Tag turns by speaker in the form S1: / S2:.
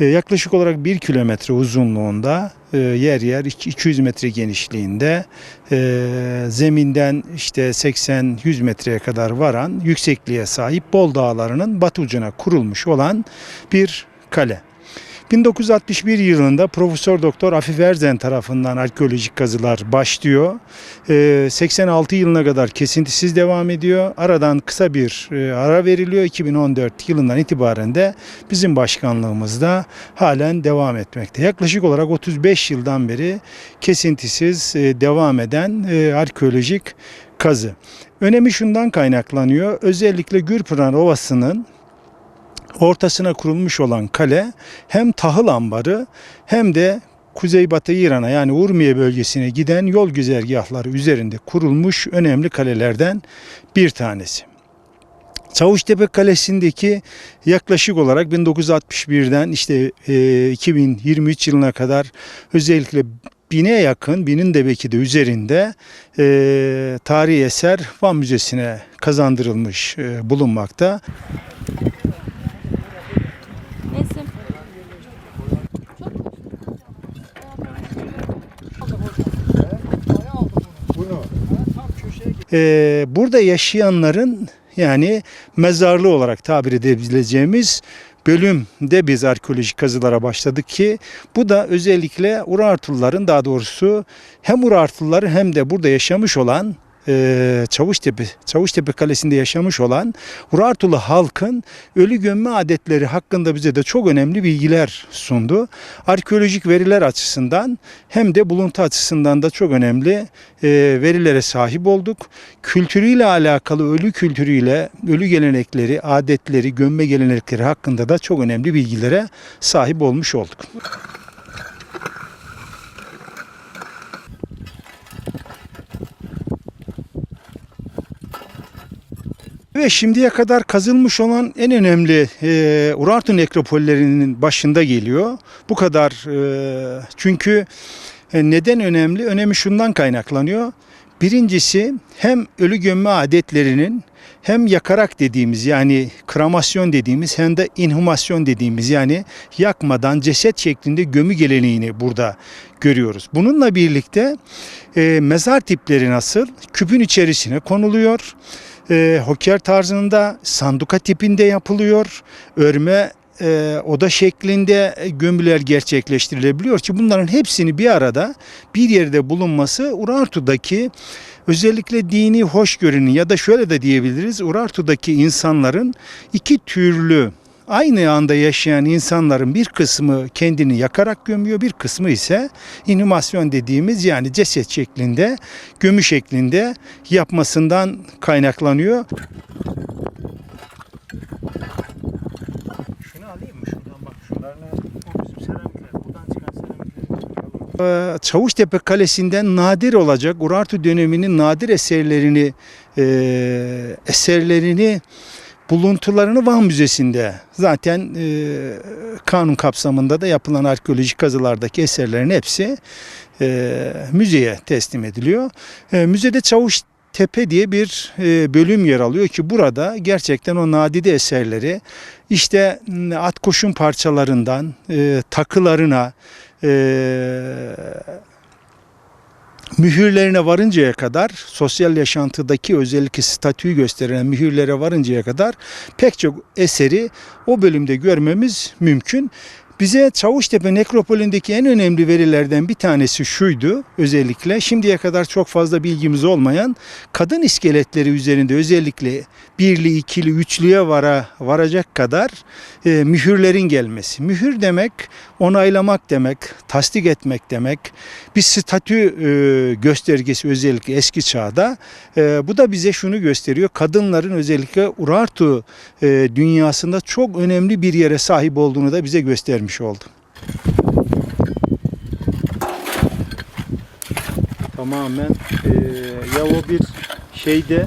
S1: E, yaklaşık olarak 1 kilometre uzunluğunda e, yer yer iki- 200 metre genişliğinde e, zeminden işte 80-100 metreye kadar varan yüksekliğe sahip Bol Dağları'nın batı ucuna kurulmuş olan bir kale. 1961 yılında Profesör Doktor Afif Erzen tarafından arkeolojik kazılar başlıyor. Ee, 86 yılına kadar kesintisiz devam ediyor. Aradan kısa bir e, ara veriliyor. 2014 yılından itibaren de bizim başkanlığımızda halen devam etmekte. Yaklaşık olarak 35 yıldan beri kesintisiz e, devam eden e, arkeolojik kazı. Önemi şundan kaynaklanıyor. Özellikle Gürpınar Ovası'nın ortasına kurulmuş olan kale hem tahıl ambarı hem de Kuzeybatı İran'a yani Urmiye bölgesine giden yol güzergahları üzerinde kurulmuş önemli kalelerden bir tanesi. Çavuştepe Kalesi'ndeki yaklaşık olarak 1961'den işte e, 2023 yılına kadar özellikle bine yakın, binin de belki de üzerinde e, tarihi eser Van Müzesi'ne kazandırılmış e, bulunmakta. Ee, burada yaşayanların yani mezarlığı olarak tabir edebileceğimiz bölümde biz arkeolojik kazılara başladık ki bu da özellikle Urartuların daha doğrusu hem Urartuları hem de burada yaşamış olan e, Çavuştepe, Çavuştepe Kalesi'nde yaşamış olan Urartulu halkın ölü gömme adetleri hakkında bize de çok önemli bilgiler sundu. Arkeolojik veriler açısından hem de buluntu açısından da çok önemli e, verilere sahip olduk. Kültürüyle alakalı ölü kültürüyle, ölü gelenekleri, adetleri, gömme gelenekleri hakkında da çok önemli bilgilere sahip olmuş olduk. Ve şimdiye kadar kazılmış olan en önemli e, Urartu nekropollerinin başında geliyor. Bu kadar e, çünkü e, neden önemli? Önemi şundan kaynaklanıyor. Birincisi hem ölü gömme adetlerinin hem yakarak dediğimiz yani kremasyon dediğimiz hem de inhumasyon dediğimiz yani yakmadan ceset şeklinde gömü geleneğini burada görüyoruz. Bununla birlikte e, mezar tipleri nasıl? Küpün içerisine konuluyor e, hoker tarzında sanduka tipinde yapılıyor. Örme e, oda şeklinde gömüler gerçekleştirilebiliyor ki bunların hepsini bir arada bir yerde bulunması Urartu'daki özellikle dini hoşgörünün ya da şöyle de diyebiliriz Urartu'daki insanların iki türlü aynı anda yaşayan insanların bir kısmı kendini yakarak gömüyor, bir kısmı ise inhumasyon dediğimiz yani ceset şeklinde, gömü şeklinde yapmasından kaynaklanıyor. Şunu alayım mı şuradan bak şunlarla o bizim seramikler buradan çıkan seramikler. Ee, Çavuştepe Kalesi'nden nadir olacak Urartu döneminin nadir eserlerini e, eserlerini buluntularını Van Müzesi'nde zaten e, kanun kapsamında da yapılan arkeolojik kazılardaki eserlerin hepsi e, müzeye teslim ediliyor. E, müzede Çavuş Tepe diye bir e, bölüm yer alıyor ki burada gerçekten o nadide eserleri işte at koşun parçalarından e, takılarına e, mühürlerine varıncaya kadar sosyal yaşantıdaki özellikle statüyü gösteren mühürlere varıncaya kadar pek çok eseri o bölümde görmemiz mümkün. Bize Çavuştepe nekropolündeki en önemli verilerden bir tanesi şuydu özellikle şimdiye kadar çok fazla bilgimiz olmayan kadın iskeletleri üzerinde özellikle birli, ikili, üçlüye vara, varacak kadar e, mühürlerin gelmesi. Mühür demek onaylamak demek, tasdik etmek demek. Bir statü e, göstergesi özellikle eski çağda. E, bu da bize şunu gösteriyor. Kadınların özellikle Urartu e, dünyasında çok önemli bir yere sahip olduğunu da bize göstermiş görmüş şey oldum. Tamamen e, ya o bir şeyde